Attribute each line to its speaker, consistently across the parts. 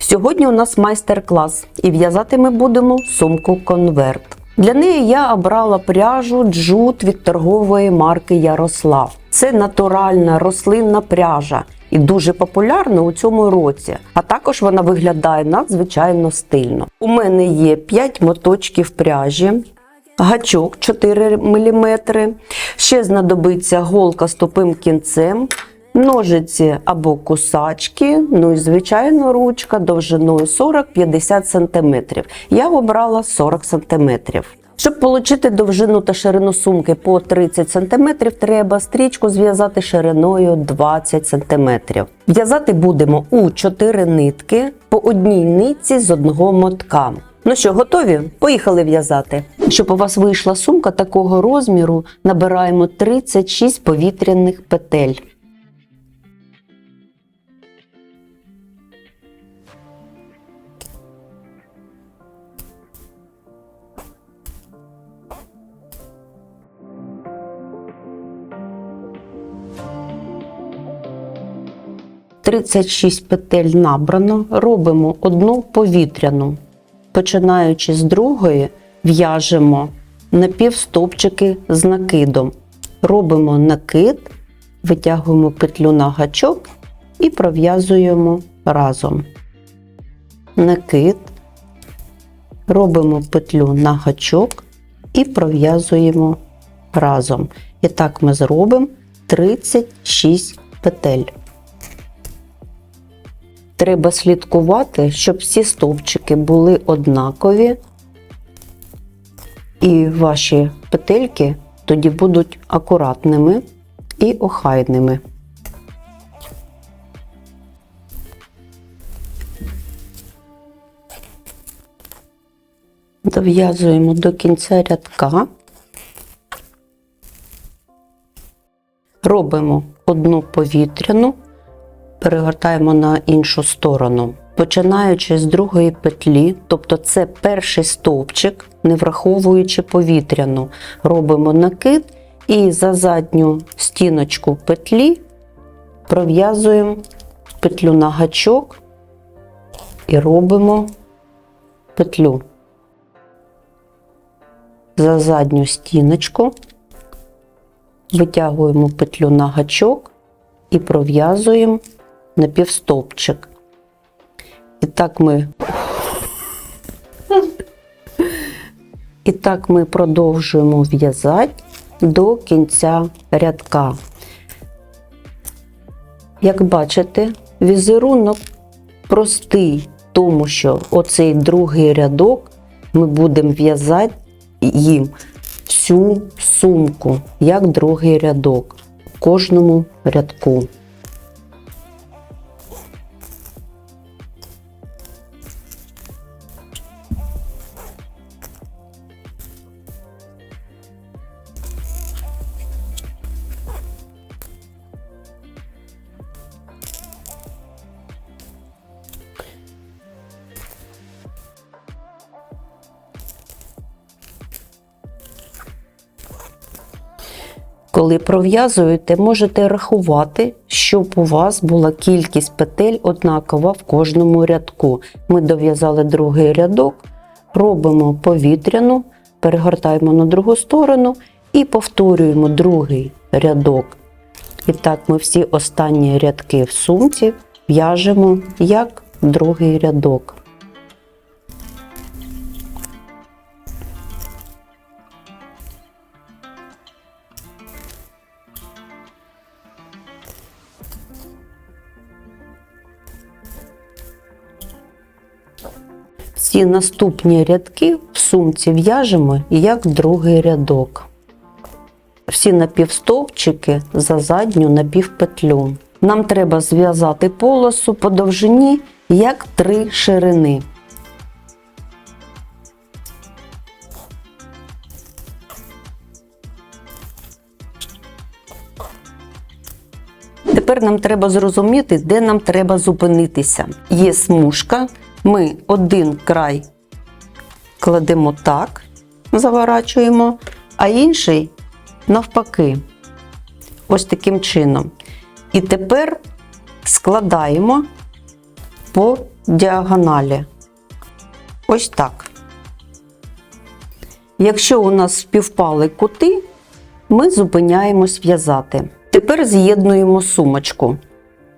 Speaker 1: Сьогодні у нас майстер-клас, і в'язати ми будемо сумку конверт. Для неї я обрала пряжу джут від торгової марки Ярослав. Це натуральна рослинна пряжа і дуже популярна у цьому році. А також вона виглядає надзвичайно стильно. У мене є 5 моточків пряжі, гачок 4 мм. Ще знадобиться голка з тупим кінцем, ножиці або кусачки, ну і звичайно ручка довжиною 40-50 см. Я обрала 40 см. Щоб отримати довжину та ширину сумки по 30 см, треба стрічку зв'язати шириною 20 см. В'язати будемо у 4 нитки по одній нитці з одного мотка. Ну що, готові? Поїхали в'язати. Щоб у вас вийшла сумка такого розміру, набираємо 36 повітряних петель. Тридцять шість петель набрано, робимо одну повітряну. Починаючи з другої, в'яжемо напівстовпчики з накидом. Робимо накид, витягуємо петлю на гачок і пров'язуємо разом. Накид, робимо петлю на гачок і пров'язуємо разом. І так ми зробимо 36 петель. Треба слідкувати, щоб всі стовпчики були однакові, і ваші петельки тоді будуть акуратними і охайними. Дов'язуємо до кінця рядка, робимо одну повітряну перегортаємо на іншу сторону. Починаючи з другої петлі, тобто це перший стовпчик, не враховуючи повітряну, робимо накид і за задню стіночку петлі пров'язуємо петлю на гачок і робимо петлю. За задню стіночку витягуємо петлю на гачок і пров'язуємо напівстовпчик. І так ми і так ми продовжуємо в'язати до кінця рядка. Як бачите, візерунок простий, тому що оцей другий рядок ми будемо в'язати їм всю сумку, як другий рядок в кожному рядку. Коли пров'язуєте, можете рахувати, щоб у вас була кількість петель однакова в кожному рядку. Ми дов'язали другий рядок, робимо повітряну, перегортаємо на другу сторону і повторюємо другий рядок. І так ми всі останні рядки в сумці в'яжемо як другий рядок. Всі наступні рядки в сумці в'яжемо як другий рядок. Всі напівстовпчики за задню напівпетлю. Нам треба зв'язати полосу по довжині як три ширини. Тепер нам треба зрозуміти, де нам треба зупинитися. Є смужка, ми один край кладемо так, заворачуємо, а інший навпаки. Ось таким чином. І тепер складаємо по діагоналі. Ось так. Якщо у нас співпали кути, ми зупиняємось в'язати. Тепер з'єднуємо сумочку.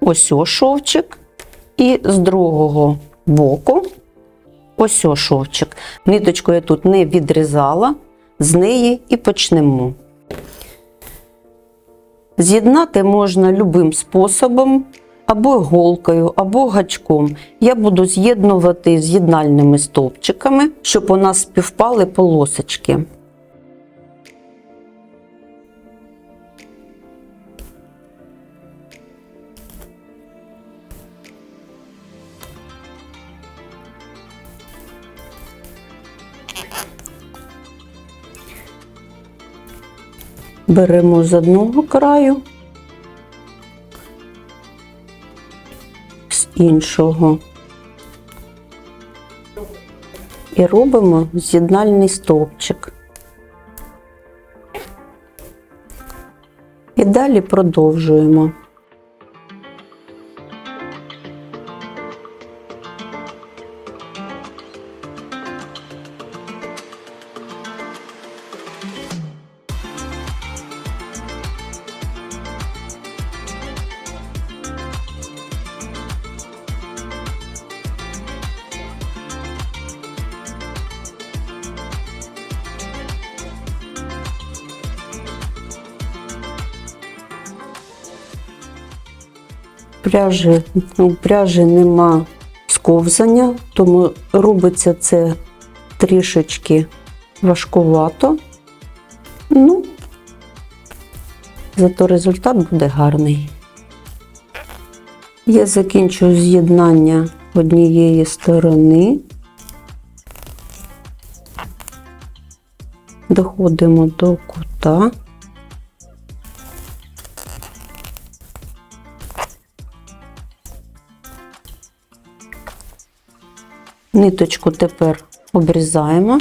Speaker 1: Ось о шовчик, і з другого боку ось о шовчик. Ниточку я тут не відрізала, з неї і почнемо. З'єднати можна любим способом, або голкою, або гачком. Я буду з'єднувати з'єднальними стовпчиками, щоб у нас співпали полосочки. Беремо з одного краю, з іншого. І робимо з'єднальний стовпчик. І далі продовжуємо. Пряжі, у пряжі нема сковзання, тому робиться це трішечки важкувато. Ну, зато результат буде гарний. Я закінчую з'єднання однієї сторони. Доходимо до кута. Ниточку тепер обрізаємо,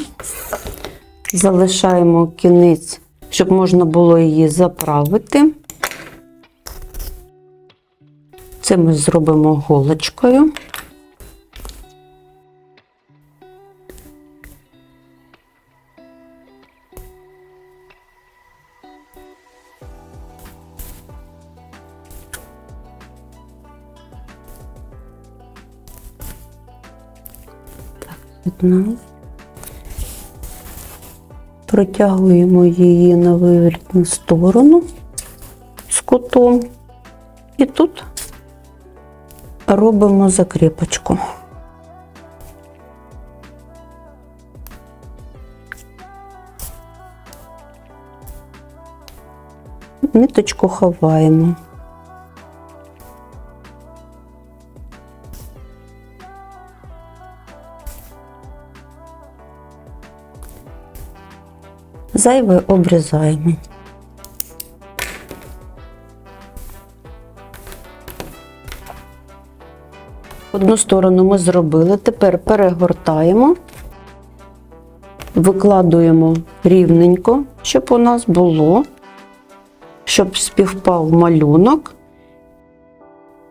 Speaker 1: залишаємо кінець, щоб можна було її заправити. Це ми зробимо голочкою. Одна. Протягуємо її на виворітну сторону з кутом. І тут робимо закріпочку. Ниточку ховаємо. Зайве обрізаємо. Одну сторону ми зробили, тепер перегортаємо, викладуємо рівненько, щоб у нас було, щоб співпав малюнок,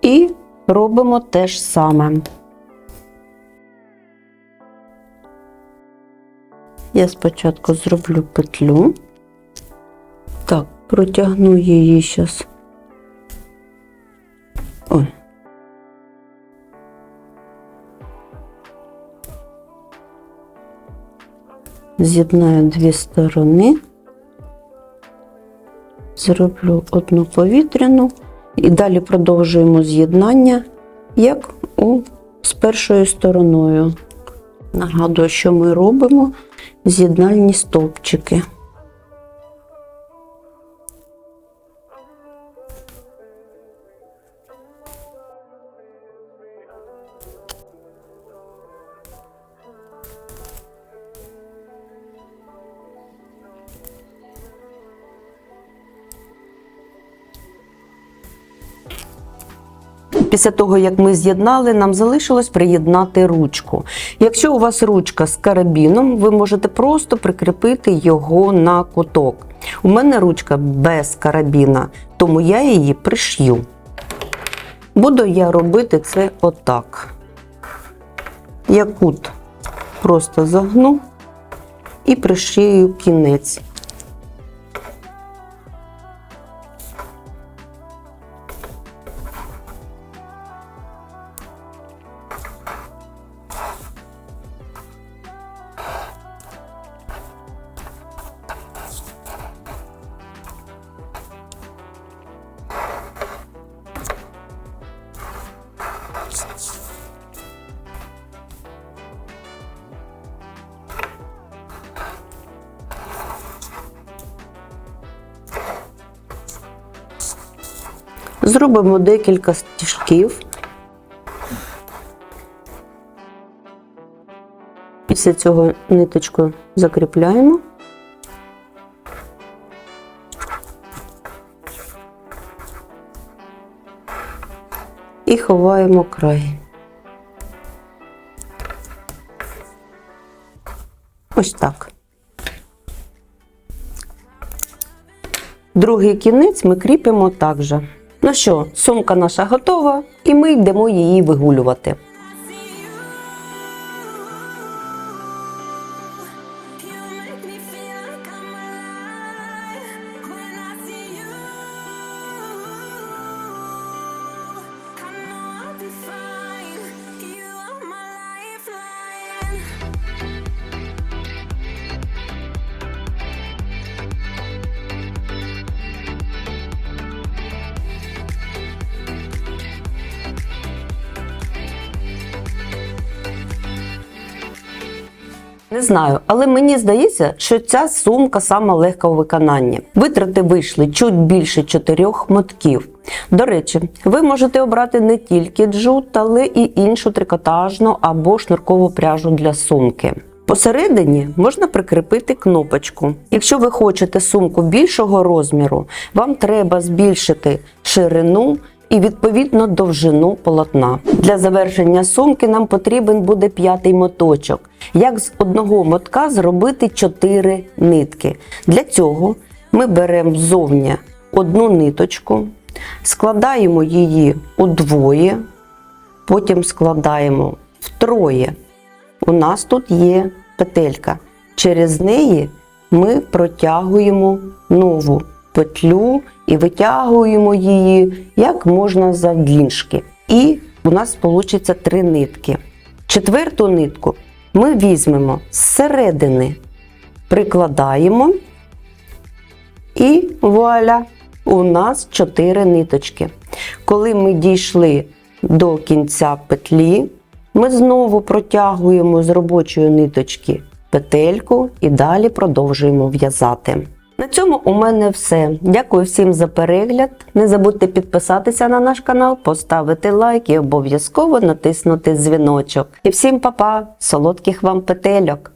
Speaker 1: і робимо те ж саме. Я спочатку зроблю петлю. Так, протягну її зараз. Ой. З'єднаю дві сторони, зроблю одну повітряну і далі продовжуємо з'єднання, як у, з першою стороною. Нагадую, що ми робимо з'єднальні стовпчики. Після того, як ми з'єднали, нам залишилось приєднати ручку. Якщо у вас ручка з карабіном, ви можете просто прикріпити його на куток. У мене ручка без карабіна, тому я її пришью. Буду я робити це отак. Я кут просто загну і пришию кінець. Зробимо декілька стіжків. Після цього ниточку закріпляємо. І ховаємо край. Ось так. Другий кінець ми кріпимо так же. Ну що, сумка наша готова, і ми йдемо її вигулювати. Не знаю, але мені здається, що ця сумка сама легка у виконанні. Витрати вийшли чуть більше чотирьох мотків. До речі, ви можете обрати не тільки джут, але і іншу трикотажну або шнуркову пряжу для сумки. Посередині можна прикріпити кнопочку. Якщо ви хочете сумку більшого розміру, вам треба збільшити ширину і відповідно довжину полотна. Для завершення сумки нам потрібен буде п'ятий моточок. Як з одного мотка зробити 4 нитки. Для цього ми беремо ззовні одну ниточку, складаємо її удвоє, потім складаємо втроє. У нас тут є петелька. Через неї ми протягуємо нову петлю і витягуємо її як можна завдільшки. І у нас вийде три нитки. Четверту нитку ми візьмемо зсередини, прикладаємо і вуаля, у нас 4 ниточки. Коли ми дійшли до кінця петлі, ми знову протягуємо з робочої ниточки петельку і далі продовжуємо в'язати. На цьому у мене все. Дякую всім за перегляд. Не забудьте підписатися на наш канал, поставити лайк і обов'язково натиснути дзвіночок. І всім па-па! солодких вам петельок!